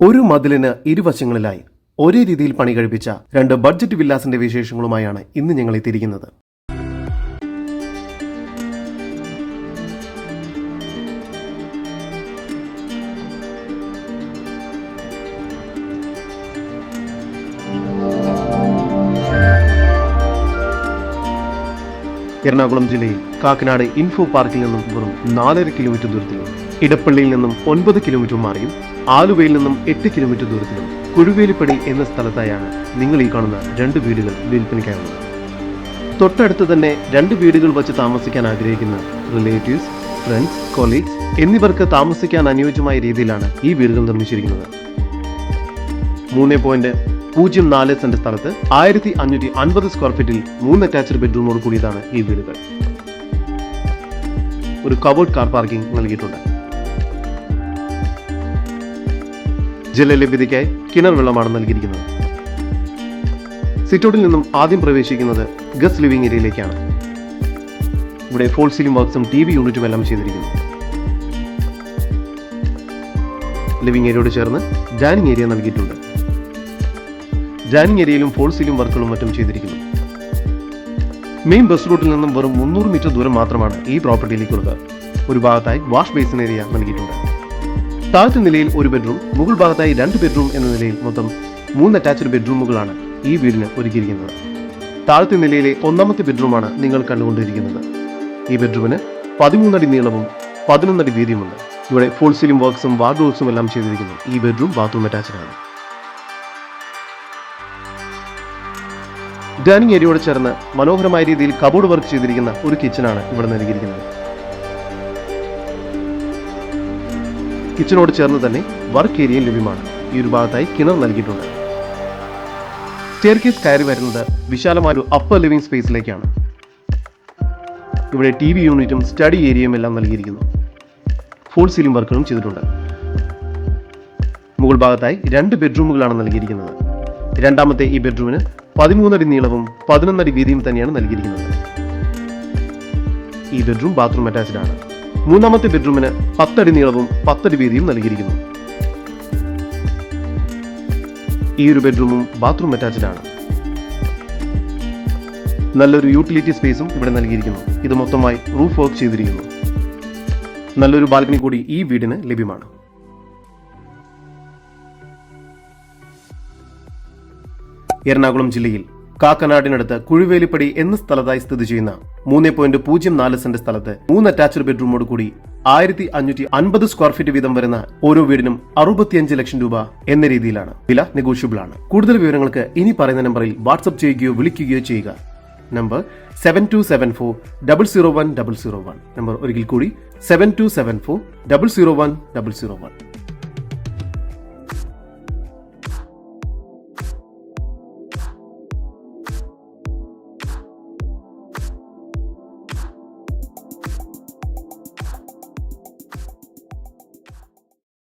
ഒരു മതിലിന് ഇരുവശങ്ങളിലായി ഒരേ രീതിയിൽ പണി കഴിപ്പിച്ച രണ്ട് ബഡ്ജറ്റ് വില്ലാസിന്റെ വിശേഷങ്ങളുമായാണ് ഇന്ന് ഞങ്ങൾ എത്തിയിരിക്കുന്നത്. എറണാകുളം ജില്ലയിൽ കാക്കനാട് ഇൻഫോ പാർക്കിൽ നിന്നും വെറും നാലര കിലോമീറ്റർ ദൂരത്തിലും ഇടപ്പള്ളിയിൽ നിന്നും ഒൻപത് കിലോമീറ്റർ മാറിയും ആലുവയിൽ നിന്നും എട്ട് കിലോമീറ്റർ ദൂരത്തിലും കുഴുവേലിപ്പടി എന്ന സ്ഥലത്തായാണ് നിങ്ങൾ ഈ കാണുന്ന രണ്ട് വീടുകൾ വിൽപ്പനയ്ക്കായുള്ളത്. തൊട്ടടുത്ത് തന്നെ രണ്ട് വീടുകൾ വച്ച് താമസിക്കാൻ ആഗ്രഹിക്കുന്ന റിലേറ്റീവ്സ് ഫ്രണ്ട്സ് കൊളീഗ്സ് എന്നിവർക്ക് താമസിക്കാൻ അനുയോജ്യമായ രീതിയിലാണ് ഈ വീടുകൾ നിർമ്മിച്ചിരിക്കുന്നത്. മൂന്ന് പോയിന്റ് പൂജ്യം നാല് സെന്റ് സ്ഥലത്ത് ആയിരത്തി അഞ്ഞൂറ്റി അൻപത് സ്ക്വയർ ഫീറ്റിൽ മൂന്ന് അറ്റാച്ച്ഡ് ബെഡ്റൂമോട് കൂടിയതാണ് ഈ വീടുകൾ. ഒരു കബോർഡ് കാർ പാർക്കിംഗ് നൽകിയിട്ടുണ്ട്. ജലലഭ്യതയ്ക്കായി കിണർ വെള്ളമാണ് നൽകിയിരിക്കുന്നത്. സിറ്റൗട്ടിൽ നിന്നും ആദ്യം പ്രവേശിക്കുന്നത് ഗസ് ലിവിംഗ് ഏരിയയിലേക്കാണ്. ഇവിടെ ഫോൾ സീലിംഗ് വർക്ക്സും ടി വി യൂണിറ്റും എല്ലാം ചെയ്തിരിക്കുന്നു. ലിവിംഗ് ഏരിയയോട് ചേർന്ന് ഡൈനിങ് ഏരിയ നൽകിയിട്ടുണ്ട്. ഡൈനിങ് ഏരിയയിലും ഫോൾ സീലിംഗ് വർക്കുകളും മറ്റും ചെയ്തിരിക്കുന്നു. മെയിൻ ബസ് റൂട്ടിൽ നിന്നും വെറും മുന്നൂറ് മീറ്റർ ദൂരം മാത്രമാണ് ഈ പ്രോപ്പർട്ടിയിലേക്കുള്ളത് ഒരു ഭാഗത്തായി വാഷ് ബേസിൻ ഏരിയ നൽകിയിട്ടുണ്ട്. താഴത്തെ നിലയിൽ ഒരു ബെഡ്റൂം മുകൾ ഭാഗത്തായി രണ്ട് ബെഡ്റൂം എന്ന നിലയിൽ മൊത്തം മൂന്ന് അറ്റാച്ച്ഡ് ബെഡ്റൂമുകളാണ് ഈ വീടിന് ഒരുക്കിയിരിക്കുന്നത്. താഴത്തെ നിലയിലെ ഒന്നാമത്തെ ബെഡ്റൂമാണ് നിങ്ങൾ കണ്ടുകൊണ്ടിരിക്കുന്നത്. ഈ ബെഡ്റൂമിന് പതിമൂന്നടി നീളവും പതിനൊന്നടി വീതിയുമുണ്ട്. ഇവിടെ ഫുൾ സീലിംഗ് വർക്ക്സും വാർഡ്രോബ്സും എല്ലാം ചെയ്തിരിക്കുന്നു. ഈ ബെഡ്റൂം ബാത്റൂം അറ്റാച്ച്ഡ് ആണ്. ഡൈനിങ് ഏരിയയോട് ചേർന്ന് മനോഹരമായ രീതിയിൽ കബോർഡ് വർക്ക് ചെയ്തിരിക്കുന്ന ഒരു കിച്ചണാണ് ഇവിടെ നൽകിയിരിക്കുന്നത്. കിച്ചണോട് ചേർന്ന് തന്നെ വർക്ക് ഏരിയയും ലഭ്യമാണ്. ഈ ഒരു ഭാഗത്തായി കിണർ നൽകിയിട്ടുണ്ട്. സ്റ്റെയർകേസ് കയറി വരുന്നത് വിശാലമായ ഒരു അപ്പർ ലിവിംഗ് സ്പേസിലേക്കാണ് ഇവിടെ ടി വി യൂണിറ്റും സ്റ്റഡി ഏരിയയും എല്ലാം നൽകിയിരിക്കുന്നു. ഫുൾ സീലിംഗ് വർക്കുകളും ചെയ്തിട്ടുണ്ട്. മുകൾ ഭാഗത്തായി രണ്ട് ബെഡ്റൂമുകളാണ് നൽകിയിരിക്കുന്നത്. രണ്ടാമത്തെ ഈ ബെഡ്റൂമിന് പതിമൂന്നടി നീളവും പതിനൊന്നടി വീതിയും തന്നെയാണ് നൽകിയിരിക്കുന്നത്. ഈ ബെഡ്റൂം ബാത്റൂം അറ്റാച്ച്ഡ് ആണ്. മൂന്നാമത്തെ ബെഡ്റൂമിന് പത്തടി നീളവും പത്തടി വീതിയും നൽകിയിരിക്കുന്നു. ഈ ഒരു ബെഡ്റൂമും ബാത്റൂം അറ്റാച്ച്ഡ് ആണ്. നല്ലൊരു യൂട്ടിലിറ്റി സ്പേസും ഇവിടെ നൽകിയിരിക്കുന്നു. ഇത് മൊത്തമായി റൂഫ് വർക്ക് ചെയ്തിരിക്കുന്നു. നല്ലൊരു ബാൽക്കണി കൂടി ഈ വീടിന് ലഭ്യമാണ്. എറണാകുളം ജില്ലയിൽ കാക്കനാടിനടുത്ത് കുഴിവേലിപ്പടി എന്ന സ്ഥലത്തായി സ്ഥിതി ചെയ്യുന്ന മൂന്ന് പോയിന്റ് പൂജ്യം നാല് സെന്റ് സ്ഥലത്ത് മൂന്ന് അറ്റാച്ച്ഡ് ബെഡ്റൂമോട് കൂടി ആയിരത്തി അഞ്ഞൂറ്റി അൻപത് സ്ക്വയർ ഫീറ്റ് വീതം വരുന്ന ഓരോ വീടിനും അറുപത്തിയഞ്ച് ലക്ഷം രൂപ എന്ന രീതിയിലാണ്. വില നെഗോഷ്യബിൾ ആണ്. കൂടുതൽ വിവരങ്ങൾക്ക് ഇനി പറയുന്ന നമ്പറിൽ വാട്സ്ആപ്പ് ചെയ്യുകയോ വിളിക്കുകയോ ചെയ്യുക. Number seven two seven four double zero one double zero one number ഒരിക്കൽ കൂടി seven two seven four double zero one double zero one